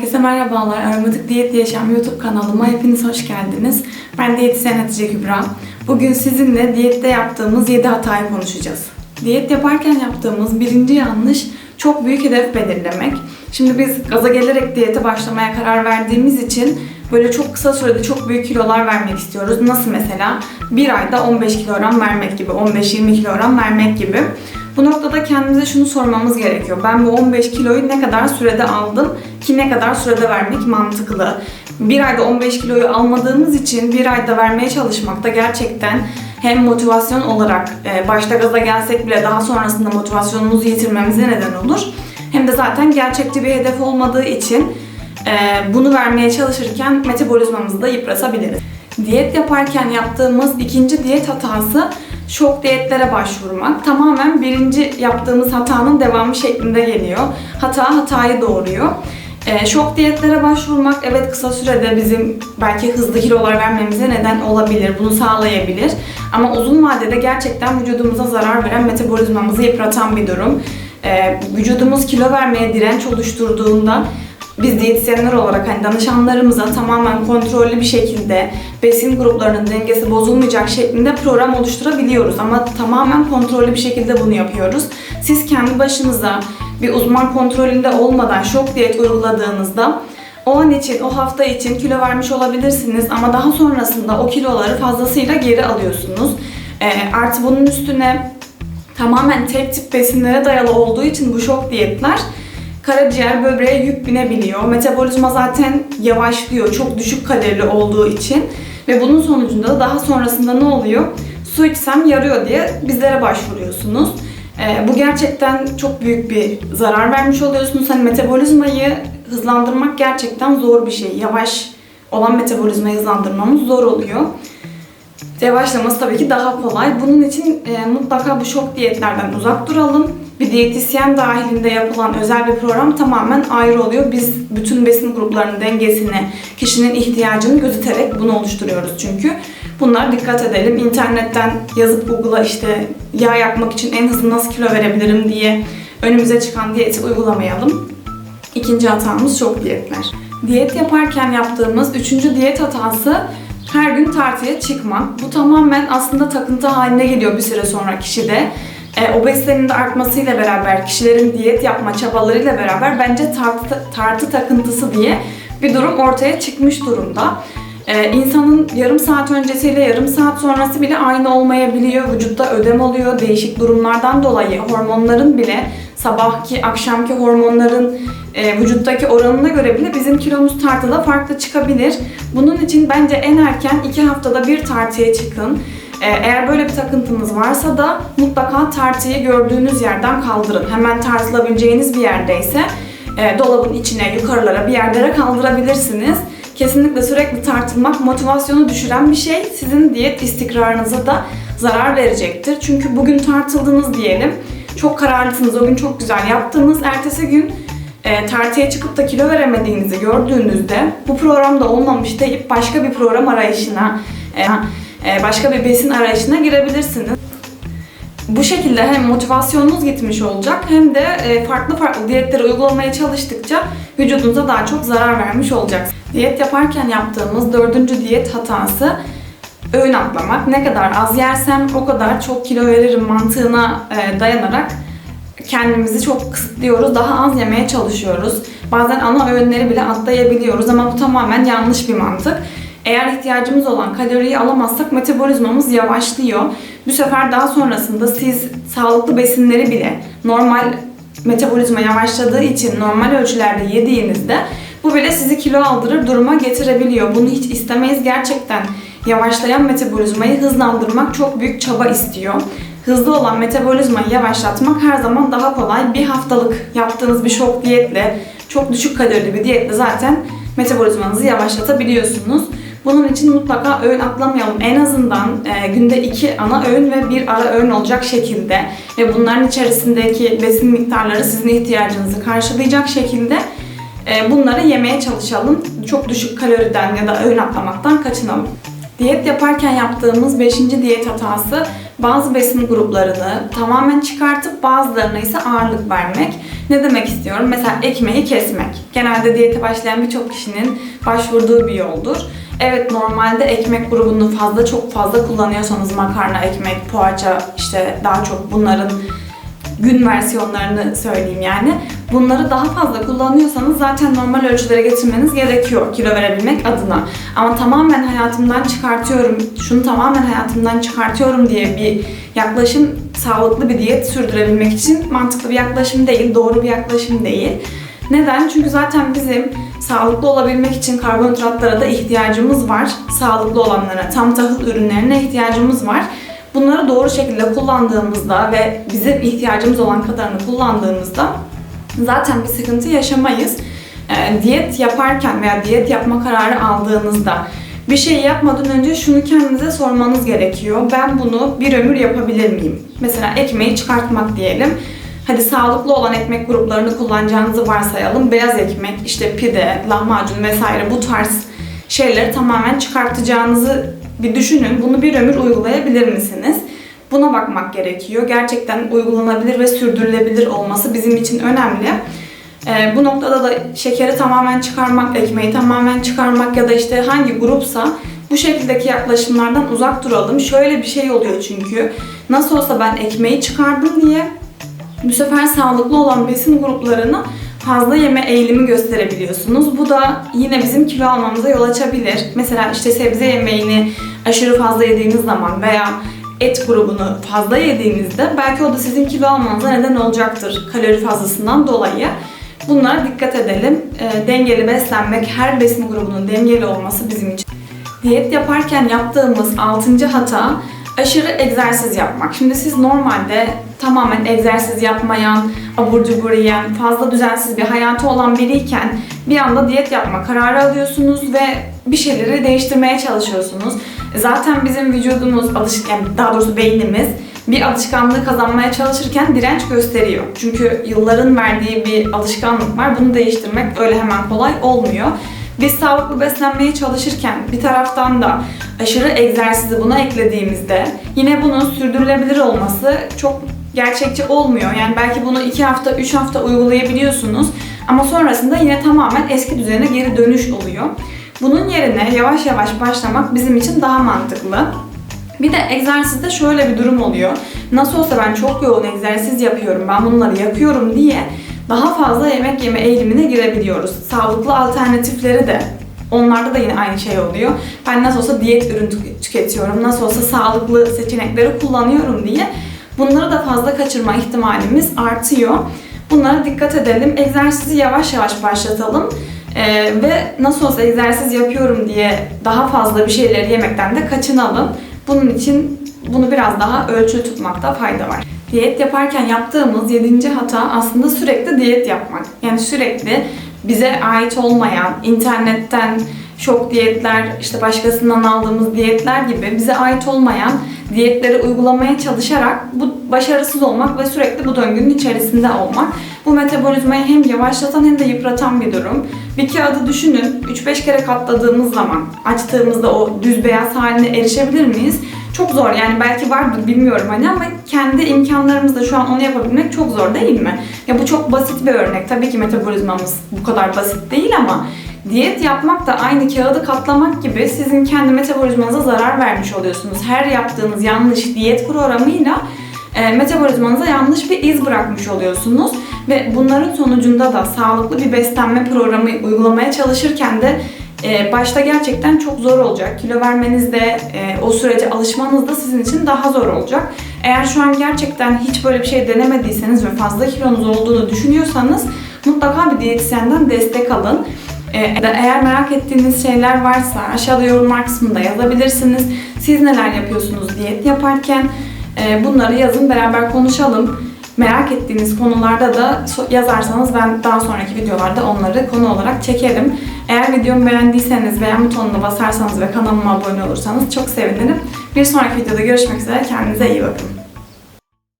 Herkese merhabalar. Aromatik Diyet Yaşam YouTube kanalıma hepiniz hoş geldiniz. Ben diyetisyen Hatice Kübra. Bugün sizinle diyette yaptığımız 7 hatayı konuşacağız. Diyet yaparken yaptığımız birinci yanlış çok büyük hedef belirlemek. Şimdi biz gaza gelerek diyete başlamaya karar verdiğimiz için böyle çok kısa sürede çok büyük kilolar vermek istiyoruz. Nasıl mesela? Bir ayda 15 kilogram vermek gibi, 15-20 kilogram vermek gibi. Bu noktada kendimize şunu sormamız gerekiyor. Ben bu 15 kiloyu ne kadar sürede aldım ki ne kadar sürede vermek mantıklı? Bir ayda 15 kiloyu almadığımız için bir ayda vermeye çalışmak da gerçekten hem motivasyon olarak e, başta gaza gelsek bile daha sonrasında motivasyonumuzu yitirmemize neden olur. Hem de zaten gerçekçi bir hedef olmadığı için e, bunu vermeye çalışırken metabolizmamızı da yıpratabiliriz. Diyet yaparken yaptığımız ikinci diyet hatası şok diyetlere başvurmak. Tamamen birinci yaptığımız hatanın devamı şeklinde geliyor. Hata hatayı doğuruyor. Ee, şok diyetlere başvurmak evet kısa sürede bizim belki hızlı kilolar vermemize neden olabilir. Bunu sağlayabilir. Ama uzun vadede gerçekten vücudumuza zarar veren, metabolizmamızı yıpratan bir durum. Ee, vücudumuz kilo vermeye direnç oluşturduğunda biz diyetisyenler olarak hani danışanlarımıza tamamen kontrollü bir şekilde besin gruplarının dengesi bozulmayacak şeklinde program oluşturabiliyoruz. Ama tamamen kontrollü bir şekilde bunu yapıyoruz. Siz kendi başınıza bir uzman kontrolünde olmadan şok diyet uyguladığınızda o an için, o hafta için kilo vermiş olabilirsiniz ama daha sonrasında o kiloları fazlasıyla geri alıyorsunuz. E, artı bunun üstüne tamamen tek tip besinlere dayalı olduğu için bu şok diyetler karaciğer böbreğe yük binebiliyor. Metabolizma zaten yavaşlıyor çok düşük kalorili olduğu için ve bunun sonucunda da daha sonrasında ne oluyor? Su içsem yarıyor diye bizlere başvuruyorsunuz. Ee, bu gerçekten çok büyük bir zarar vermiş oluyorsunuz. Hani metabolizmayı hızlandırmak gerçekten zor bir şey. Yavaş olan metabolizmayı hızlandırmamız zor oluyor. Yavaşlaması tabii ki daha kolay. Bunun için e, mutlaka bu şok diyetlerden uzak duralım. Bir diyetisyen dahilinde yapılan özel bir program tamamen ayrı oluyor. Biz bütün besin gruplarının dengesini, kişinin ihtiyacını gözeterek bunu oluşturuyoruz çünkü. Bunlar dikkat edelim. İnternetten yazıp Google'a işte yağ yakmak için en hızlı nasıl kilo verebilirim diye önümüze çıkan diyeti uygulamayalım. İkinci hatamız şok diyetler. Diyet yaparken yaptığımız üçüncü diyet hatası her gün tartıya çıkmak. Bu tamamen aslında takıntı haline geliyor bir süre sonra kişide. E, obezitenin de artmasıyla beraber, kişilerin diyet yapma çabalarıyla beraber bence tartı, tartı takıntısı diye bir durum ortaya çıkmış durumda. Ee, insanın yarım saat öncesiyle yarım saat sonrası bile aynı olmayabiliyor. Vücutta ödem oluyor. Değişik durumlardan dolayı hormonların bile sabahki, akşamki hormonların e, vücuttaki oranına göre bile bizim kilomuz tartıda farklı çıkabilir. Bunun için bence en erken 2 haftada bir tartıya çıkın. Ee, eğer böyle bir takıntınız varsa da mutlaka tartıyı gördüğünüz yerden kaldırın. Hemen tartılabileceğiniz bir yerdeyse e, dolabın içine, yukarılara bir yerlere kaldırabilirsiniz. Kesinlikle sürekli tartılmak motivasyonu düşüren bir şey. Sizin diyet istikrarınıza da zarar verecektir. Çünkü bugün tartıldınız diyelim. Çok kararlısınız, o gün çok güzel yaptınız. Ertesi gün e, tartıya çıkıp da kilo veremediğinizi gördüğünüzde bu programda olmamış deyip başka bir program arayışına, e, başka bir besin arayışına girebilirsiniz. Bu şekilde hem motivasyonunuz gitmiş olacak hem de e, farklı farklı diyetleri uygulamaya çalıştıkça vücudunuza daha çok zarar vermiş olacaksınız. Diyet yaparken yaptığımız dördüncü diyet hatası öğün atlamak. Ne kadar az yersem o kadar çok kilo veririm mantığına e, dayanarak kendimizi çok kısıtlıyoruz. Daha az yemeye çalışıyoruz. Bazen ana öğünleri bile atlayabiliyoruz ama bu tamamen yanlış bir mantık. Eğer ihtiyacımız olan kaloriyi alamazsak metabolizmamız yavaşlıyor. Bu sefer daha sonrasında siz sağlıklı besinleri bile normal metabolizma yavaşladığı için normal ölçülerde yediğinizde bu bile sizi kilo aldırır duruma getirebiliyor. Bunu hiç istemeyiz. Gerçekten yavaşlayan metabolizmayı hızlandırmak çok büyük çaba istiyor. Hızlı olan metabolizmayı yavaşlatmak her zaman daha kolay. Bir haftalık yaptığınız bir şok diyetle, çok düşük kalorili bir diyetle zaten metabolizmanızı yavaşlatabiliyorsunuz. Bunun için mutlaka öğün atlamayalım. En azından e, günde iki ana öğün ve bir ara öğün olacak şekilde ve bunların içerisindeki besin miktarları sizin ihtiyacınızı karşılayacak şekilde e, bunları yemeye çalışalım. Çok düşük kaloriden ya da öğün atlamaktan kaçınalım. Diyet yaparken yaptığımız 5. diyet hatası bazı besin gruplarını tamamen çıkartıp bazılarına ise ağırlık vermek. Ne demek istiyorum? Mesela ekmeği kesmek. Genelde diyete başlayan birçok kişinin başvurduğu bir yoldur. Evet normalde ekmek grubunu fazla çok fazla kullanıyorsanız makarna, ekmek, poğaça işte daha çok bunların gün versiyonlarını söyleyeyim yani. Bunları daha fazla kullanıyorsanız zaten normal ölçülere getirmeniz gerekiyor kilo verebilmek adına. Ama tamamen hayatımdan çıkartıyorum, şunu tamamen hayatımdan çıkartıyorum diye bir yaklaşım sağlıklı bir diyet sürdürebilmek için mantıklı bir yaklaşım değil, doğru bir yaklaşım değil. Neden? Çünkü zaten bizim sağlıklı olabilmek için karbonhidratlara da ihtiyacımız var. Sağlıklı olanlara, tam tahıl ürünlerine ihtiyacımız var. Bunları doğru şekilde kullandığımızda ve bizim ihtiyacımız olan kadarını kullandığımızda zaten bir sıkıntı yaşamayız. E, diyet yaparken veya diyet yapma kararı aldığınızda bir şey yapmadan önce şunu kendinize sormanız gerekiyor. Ben bunu bir ömür yapabilir miyim? Mesela ekmeği çıkartmak diyelim. Hadi sağlıklı olan ekmek gruplarını kullanacağınızı varsayalım. Beyaz ekmek, işte pide, lahmacun vesaire bu tarz şeyleri tamamen çıkartacağınızı bir düşünün. Bunu bir ömür uygulayabilir misiniz? Buna bakmak gerekiyor. Gerçekten uygulanabilir ve sürdürülebilir olması bizim için önemli. Ee, bu noktada da şekeri tamamen çıkarmak, ekmeği tamamen çıkarmak ya da işte hangi grupsa bu şekildeki yaklaşımlardan uzak duralım. Şöyle bir şey oluyor çünkü. Nasıl olsa ben ekmeği çıkardım diye bu sefer sağlıklı olan besin gruplarını fazla yeme eğilimi gösterebiliyorsunuz. Bu da yine bizim kilo almamıza yol açabilir. Mesela işte sebze yemeğini aşırı fazla yediğiniz zaman veya et grubunu fazla yediğinizde belki o da sizin kilo almanıza neden olacaktır kalori fazlasından dolayı. Bunlara dikkat edelim. E, dengeli beslenmek, her besin grubunun dengeli olması bizim için. Diyet yaparken yaptığımız 6. hata aşırı egzersiz yapmak. Şimdi siz normalde tamamen egzersiz yapmayan, abur cubur yiyen, fazla düzensiz bir hayatı olan biriyken bir anda diyet yapma kararı alıyorsunuz ve bir şeyleri değiştirmeye çalışıyorsunuz. Zaten bizim vücudumuz, alışık, yani daha doğrusu beynimiz bir alışkanlığı kazanmaya çalışırken direnç gösteriyor. Çünkü yılların verdiği bir alışkanlık var. Bunu değiştirmek öyle hemen kolay olmuyor. Biz sağlıklı beslenmeye çalışırken bir taraftan da aşırı egzersizi buna eklediğimizde yine bunun sürdürülebilir olması çok gerçekçi olmuyor. Yani belki bunu 2 hafta, 3 hafta uygulayabiliyorsunuz ama sonrasında yine tamamen eski düzene geri dönüş oluyor. Bunun yerine yavaş yavaş başlamak bizim için daha mantıklı. Bir de egzersizde şöyle bir durum oluyor. Nasıl olsa ben çok yoğun egzersiz yapıyorum, ben bunları yapıyorum diye daha fazla yemek yeme eğilimine girebiliyoruz. Sağlıklı alternatifleri de Onlarda da yine aynı şey oluyor. Ben nasıl olsa diyet ürün tüketiyorum, nasıl olsa sağlıklı seçenekleri kullanıyorum diye bunları da fazla kaçırma ihtimalimiz artıyor. Bunlara dikkat edelim. Egzersizi yavaş yavaş başlatalım. Ee, ve nasıl olsa egzersiz yapıyorum diye daha fazla bir şeyleri yemekten de kaçınalım. Bunun için bunu biraz daha ölçülü tutmakta fayda var. Diyet yaparken yaptığımız yedinci hata aslında sürekli diyet yapmak. Yani sürekli bize ait olmayan, internetten şok diyetler, işte başkasından aldığımız diyetler gibi bize ait olmayan diyetleri uygulamaya çalışarak bu başarısız olmak ve sürekli bu döngünün içerisinde olmak. Bu metabolizmayı hem yavaşlatan hem de yıpratan bir durum. Bir kağıdı düşünün, 3-5 kere katladığımız zaman açtığımızda o düz beyaz haline erişebilir miyiz? Çok zor yani belki vardır bilmiyorum hani ama kendi imkanlarımızla şu an onu yapabilmek çok zor değil mi? Ya bu çok basit bir örnek. Tabii ki metabolizmamız bu kadar basit değil ama Diyet yapmak da aynı kağıdı katlamak gibi sizin kendi metabolizmanıza zarar vermiş oluyorsunuz. Her yaptığınız yanlış diyet programıyla e, metabolizmanıza yanlış bir iz bırakmış oluyorsunuz. Ve bunların sonucunda da sağlıklı bir beslenme programı uygulamaya çalışırken de e, başta gerçekten çok zor olacak. Kilo vermeniz de e, o sürece alışmanız da sizin için daha zor olacak. Eğer şu an gerçekten hiç böyle bir şey denemediyseniz ve fazla kilonuz olduğunu düşünüyorsanız mutlaka bir diyetisyenden destek alın. Ee, eğer merak ettiğiniz şeyler varsa aşağıda yorumlar kısmında yazabilirsiniz. Siz neler yapıyorsunuz diyet yaparken e, bunları yazın beraber konuşalım. Merak ettiğiniz konularda da yazarsanız ben daha sonraki videolarda onları konu olarak çekerim. Eğer videomu beğendiyseniz beğen butonuna basarsanız ve kanalıma abone olursanız çok sevinirim. Bir sonraki videoda görüşmek üzere. Kendinize iyi bakın.